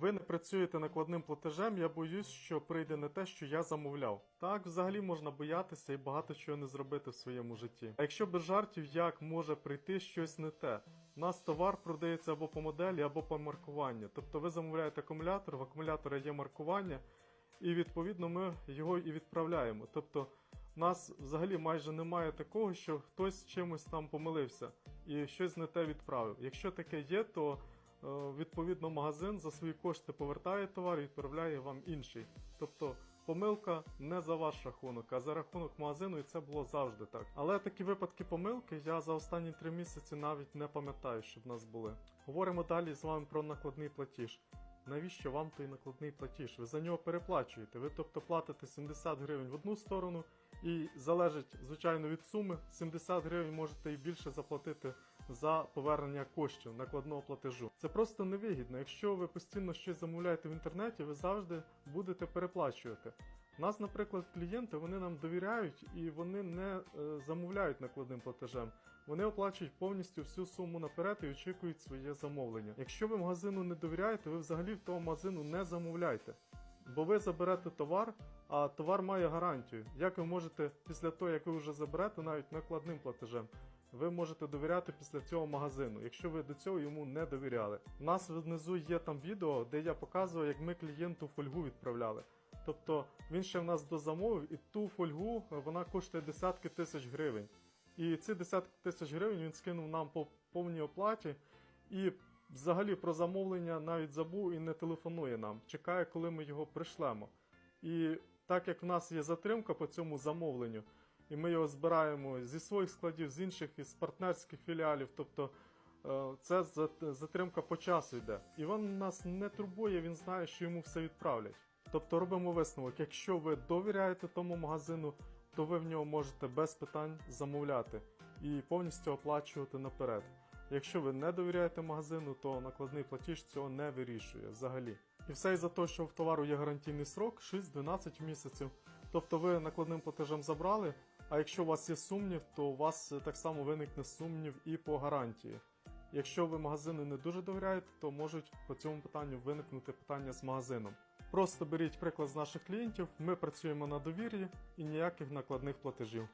Ви не працюєте накладним платежем, я боюсь, що прийде не те, що я замовляв. Так, взагалі можна боятися і багато чого не зробити в своєму житті. А якщо без жартів, як може прийти щось не те? У нас товар продається або по моделі, або по маркуванню. Тобто ви замовляєте акумулятор, в акумулятора є маркування, і відповідно ми його і відправляємо. Тобто у нас взагалі майже немає такого, що хтось чимось там помилився і щось не те відправив. Якщо таке є, то відповідно магазин за свої кошти повертає товар і відправляє вам інший. Тобто помилка не за ваш рахунок, а за рахунок магазину, і це було завжди так. Але такі випадки помилки я за останні три місяці навіть не пам'ятаю, щоб в нас були. Говоримо далі з вами про накладний платіж. Навіщо вам той накладний платіж? Ви за нього переплачуєте. Ви тобто платите 70 гривень в одну сторону, і залежить, звичайно, від суми. 70 гривень можете і більше заплатити за повернення коштів накладного платежу. Це просто невигідно. Якщо ви постійно щось замовляєте в інтернеті, ви завжди будете переплачувати. Нас, наприклад, клієнти вони нам довіряють і вони не е, замовляють накладним платежем. Вони оплачують повністю всю суму наперед і очікують своє замовлення. Якщо ви магазину не довіряєте, ви взагалі в того магазину не замовляйте. Бо ви заберете товар, а товар має гарантію. Як ви можете після того, як ви вже заберете, навіть накладним платежем, ви можете довіряти після цього магазину, якщо ви до цього йому не довіряли. У нас внизу є там відео, де я показую, як ми клієнту фольгу відправляли. Тобто він ще в нас дозамовив, і ту фольгу е, вона коштує десятки тисяч гривень. І ці десятки тисяч гривень він скинув нам по повній оплаті. І взагалі про замовлення навіть забув і не телефонує нам. Чекає, коли ми його пришлемо. І так як в нас є затримка по цьому замовленню, і ми його збираємо зі своїх складів, з інших із партнерських філіалів, тобто е, це затримка по часу йде. І він нас не турбує, він знає, що йому все відправлять. Тобто робимо висновок, якщо ви довіряєте тому магазину, то ви в нього можете без питань замовляти і повністю оплачувати наперед. Якщо ви не довіряєте магазину, то накладний платіж цього не вирішує взагалі. І все із-за того, що в товару є гарантійний срок 6-12 місяців. Тобто ви накладним платежем забрали, а якщо у вас є сумнів, то у вас так само виникне сумнів і по гарантії. Якщо ви магазину не дуже довіряєте, то можуть по цьому питанню виникнути питання з магазином. Просто беріть приклад з наших клієнтів, ми працюємо на довір'ї і ніяких накладних платежів.